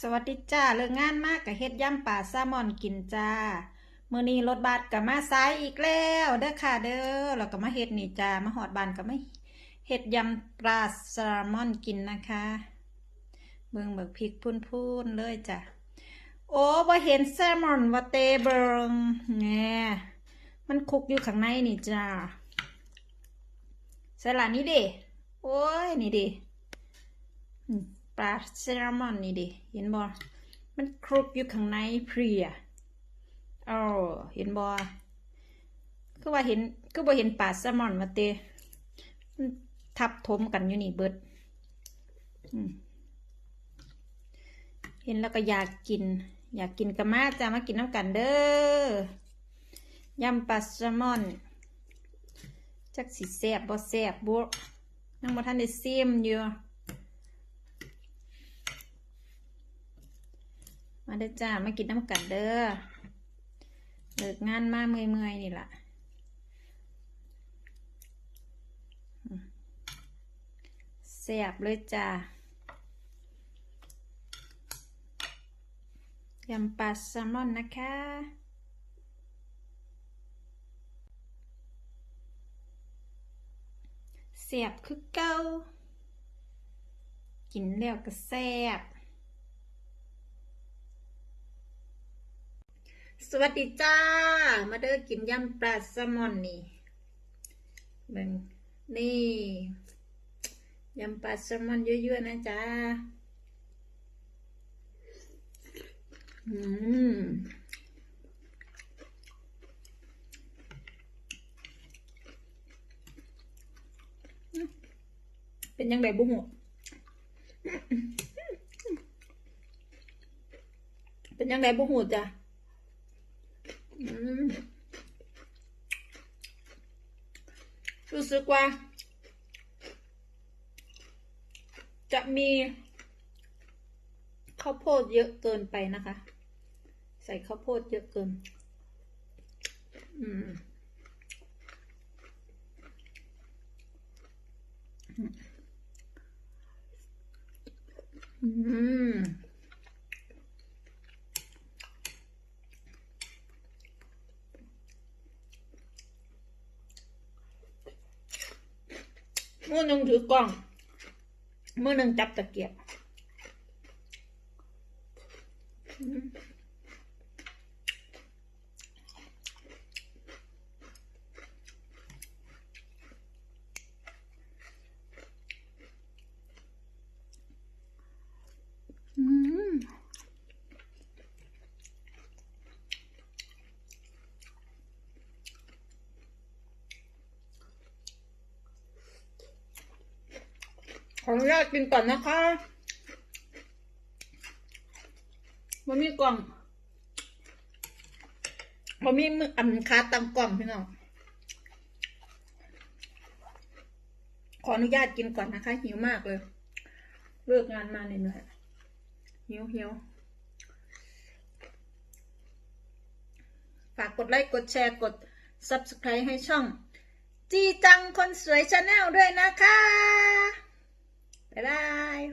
สวัสดีจ้าเลิกงานมากกับเฮ็ดย่ำปลาแซลมอนกินจ้ามื้อนี้รถบัสกับมาซ้ายอีกแล้วเด้อค่ะเด้อแล้วก็มาเฮ็ดนี่จ้ามาหอดบานก็มาเฮ็ดยำปลาแซลมอนกินนะคะเบิ่งเบิกพริกพุ่นๆเลยจ้ะโอ้บ่เห็นแซลมอนว่าเตเบิงแง่มันคุกอยู่ข้างในนี่จ้าใส่ละนี่เด้โอ้ยนี่เด้อ ปลาแซลมอนนี่ดิ เห็นบ่มันครุกอยู่ข้างในเพลียอ๋อเห็นบ่คือว่าเห็นคือบ่เห็นปลาแซลมอนมาเตมันทับถมกันอยู่นี่เบิดเห็นแล้วก็อยากกิน อยากกินก็มาจ้ามากินน้ำกันเด้อยำปลาแซลมอนจักสิแซบบ่แซ่บบ่ยังบ่ทันได้ซิมอยู่ มาเด้อจ้ามากินน้ำกันเด้อเลิกงานมาเมื่อยๆนี่ล่ะอืมแซ่บเลยจ้ายำปลาแซลมอนนะคะแซ่บคือเก่ากินแล้วก็แซ่บ สวัสดีจ้า มาเด้อกินยำปลาแซลมอนนี่เบิ่งนี่ยำปลาแซลมอนเยอะๆนะจ้าอืมเป็นยังไงบุ้งเป็นยังไงบุ้งหูจ้ะ อืม รู้สึกว่า จะมีข้าวโพดเยอะเกินไปนะคะ ใส่ข้าวโพดเยอะเกิน อืมอืม มือหนึ่งถือกล้อง มือหนึ่งจับตะเกียบอืมอืม ขออนุญาตกินก่อนนะคะมันมีกล่องมันมีมืออ่ำคาตังกล่องพี่น้องขออนุญาตกินก่อนนะคะ หิวมากเลย เลิกงานมาเหนื่อยหิวหิวฝากกดไลค์กดแชร์กด subscribe ให้ช่อง จีจังคนสวยชาแนลด้วยนะคะ Bye bye.